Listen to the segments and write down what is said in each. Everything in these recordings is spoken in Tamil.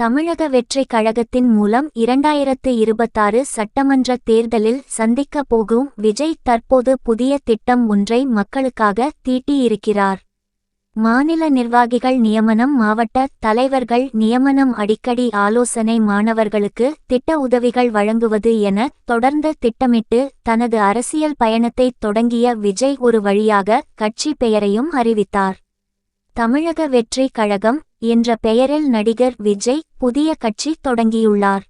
தமிழக வெற்றிக் கழகத்தின் மூலம் இரண்டாயிரத்து இருபத்தாறு சட்டமன்ற தேர்தலில் சந்திக்க போகும் விஜய் தற்போது புதிய திட்டம் ஒன்றை மக்களுக்காக தீட்டியிருக்கிறார். மாநில நிர்வாகிகள் நியமனம் மாவட்ட தலைவர்கள் நியமனம் அடிக்கடி ஆலோசனை மாணவர்களுக்கு திட்ட உதவிகள் வழங்குவது என தொடர்ந்து திட்டமிட்டு தனது அரசியல் பயணத்தை தொடங்கிய விஜய் ஒரு வழியாக கட்சி பெயரையும் அறிவித்தார். தமிழக வெற்றி கழகம் என்ற பெயரில் நடிகர் விஜய் புதிய கட்சி தொடங்கியுள்ளார்.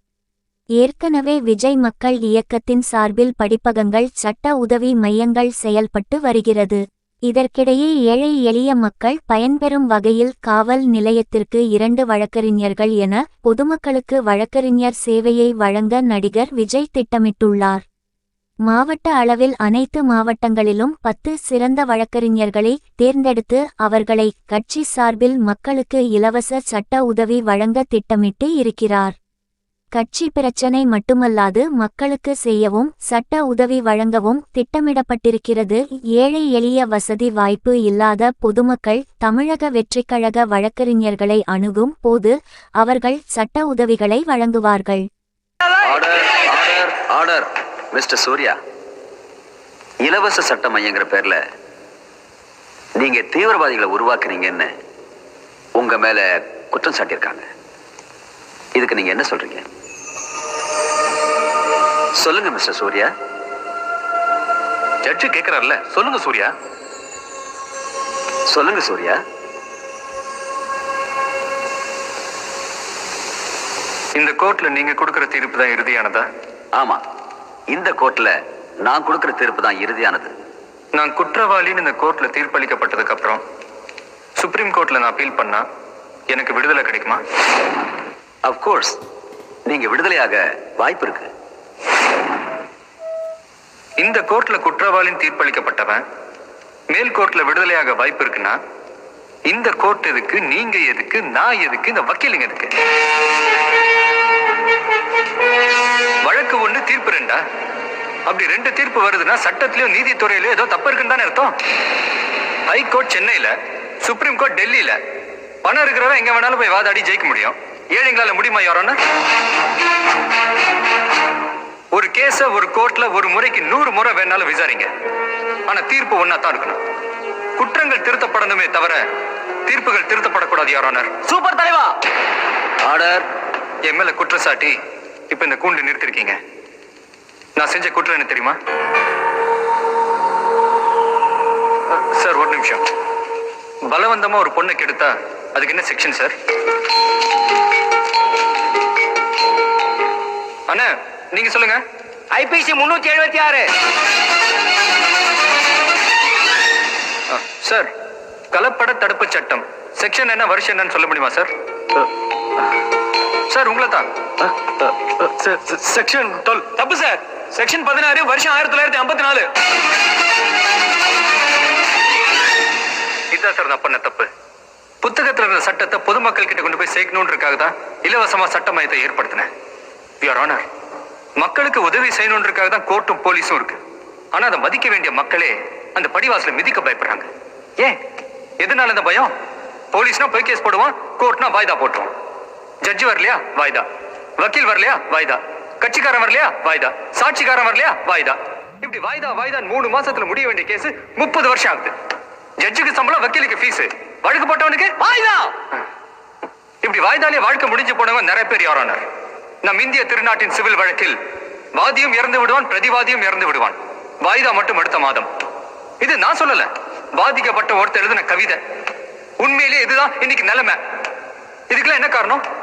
ஏற்கனவே விஜய் மக்கள் இயக்கத்தின் சார்பில் படிப்பகங்கள் சட்ட உதவி மையங்கள் செயல்பட்டு வருகிறது. இதற்கிடையே ஏழை எளிய மக்கள் பயன்பெறும் வகையில் காவல் நிலையத்திற்கு இரண்டு வழக்கறிஞர்கள் என பொதுமக்களுக்கு வழக்கறிஞர் சேவையை வழங்க நடிகர் விஜய் திட்டமிட்டுள்ளார். மாவட்ட அளவில் அனைத்து மாவட்டங்களிலும் பத்து சிறந்த வழக்கறிஞர்களை தேர்ந்தெடுத்து அவர்களை கட்சி சார்பில் மக்களுக்கு இலவச சட்ட உதவி வழங்க திட்டமிட்டு இருக்கிறார். கட்சி பிரச்சனை மட்டுமல்லாது மக்களுக்கு செய்யவும் சட்ட உதவி வழங்கவும் திட்டமிடப்பட்டிருக்கிறது. ஏழை எளிய வசதி வாய்ப்பு இல்லாத பொதுமக்கள் தமிழக வெற்றிக்கழக வழக்கறிஞர்களை அணுகும் போது அவர்கள் சட்ட உதவிகளை வழங்குவார்கள். Order order order. Mister Surya இலவச சட்ட மையங்கிற பேர்ல நீங்க தீவிரவாதிகளை உருவாக்குறீங்கன்னு உங்க மேல குற்றம் சாட்டியிருக்காங்க. இதுக்கு நீங்க என்ன சொல்றீங்க? சொல்லுங்க மிஸ்டர் சூர்யா. ஜட்ஜு கேக்குறாருல்ல சொல்லுங்க சூர்யா. சொல்லுங்க சூர்யா. இந்த கோர்ட்ல நீங்க கொடுக்கிற தீர்ப்பு தான் இறுதியானதா? ஆமா. இந்த கோர்ட்ல நான் கொடுக்கிற தீர்ப்பு தான் இறுதியானது. நான் குற்றவாளின்னு இந்த கோர்ட்ல தீர்ப்பளிக்கப்பட்டதுக்கு அப்புறம் சுப்ரீம் கோர்ட்ல நான் அப்பீல் பண்ணா எனக்கு விடுதலை கிடைக்குமா? கோர்ஸ் நீங்க விடுதலையாக வாய்ப்பு இருக்கு. இந்த கோர்ட்ல குற்றவாளின்னு தீர்ப்பளிக்கப்பட்டவன் மேல் கோர்ட்ல விடுதலையாக வாய்ப்பு இருக்குன்னா இந்த கோர்ட் எதுக்கு நீங்க எதுக்கு நான் எதுக்கு இந்த வக்கீலுங்க எதுக்கு? தீர்ப்பு ரெண்டா? அப்படி ரெண்டு தீர்ப்பு வருதுன்னா சட்டத்திலயோ நீதித்துறையிலயோ ஏதோ தப்பு இருக்குன்னு தானே அர்த்தம். ஹை கோர்ட் சென்னையில சுப்ரீம் கோர்ட் டெல்லியில பணம் இருக்கிறவன் எங்க வேணாலும் போய் வாதாடி ஜெயிக்க முடியும். ஏழைங்களால முடியுமா யாரோன்னா ஒரு கேஸ ஒரு கோர்ட்ல ஒரு முறைக்கு நூறு முறை வேணாலும் விசாரிங்க. ஆனா தீர்ப்பு ஒன்னா தான் இருக்கணும். குற்றங்கள் திருத்தப்படணுமே தவிர தீர்ப்புகள் திருத்தப்படக்கூடாது யாரோனர் சூப்பர் தலைவா! ஆர்டர் என் மேல குற்றச்சாட்டி இப்ப இந்த கூண்டு நிறுத்திருக்கீங்க. நான் செஞ்ச குற்றம் என்ன தெரியுமா? சார் ஒரு நிமிஷம். பலவந்தமா ஒரு பொண்ணை கெடுத்தா அதுக்கு என்ன செக்ஷன் சார்? அண்ணா நீங்க சொல்லுங்க. ஐபிசி முன்னூத்தி எழுபத்தி ஆறு. சார் கலப்பட தடுப்பு சட்டம். செக்ஷன் என்ன வருஷம் என்னன்னு சொல்ல முடியுமா சார்? சார் உங்களை தான் செக்ஷன் டுவெல். தப்பு சார். செக்ஷன் பதினாறு வருஷம் ஆயிரத்தி தொள்ளாயிரத்தி ஐம்பத்தி நாலு. இதுதான் சார் நான் பண்ண தப்பு. புத்தகத்துல இருந்த சட்டத்தை பொதுமக்கள் கிட்ட கொண்டு போய் சேர்க்கணுன்றக்காக தான் இலவசமா சட்ட மையத்தை ஏற்படுத்தினேன். யுவர் ஆனர் மக்களுக்கு உதவி செய்யணுன்றக்காக தான் கோர்ட்டும் போலீஸும் இருக்கு. ஆனா அதை மதிக்க வேண்டிய மக்களே அந்த படிவாசல மிதிக்க பயப்படுறாங்க. ஏன்? எதனால இந்த பயம்? போலீஸ்னா போய் கேஸ் போடுவான் கோர்ட்னா வாய்தா போட்டுருவான் ஜட்ஜி வரலையா? வாய்தா. வக்கீல் வரலையா? வாய்தா. கட்சிக்காரன் வரலையா? வாய்தா. சாட்சிக்காரன் வரலையா? வாய்தா. இப்படி வாய்தா வாய்தா மூணு மாசத்துல முடிய வேண்டிய கேஸ் முப்பது வருஷம் ஆகுது. ஜட்ஜுக்கு சம்பளம் வக்கீலுக்கு ஃபீஸ். வழக்கு போட்டவனுக்கு வாய்தா. இப்படி வாய்தாலே வாழ்க்கை முடிஞ்சு போனவன் நிறைய பேர் யாரானார் நம் இந்திய திருநாட்டின் சிவில் வழக்கில் வாதியும் இறந்து விடுவான் பிரதிவாதியும் இறந்து விடுவான். வாய்தா மட்டும் அடுத்த மாதம். இது நான் சொல்லல. பாதிக்கப்பட்ட ஒருத்தர் எழுதின கவிதை. உண்மையிலேயே இதுதான் இன்னைக்கு நிலைமை. இதுக்கெல்லாம் என்ன காரணம்?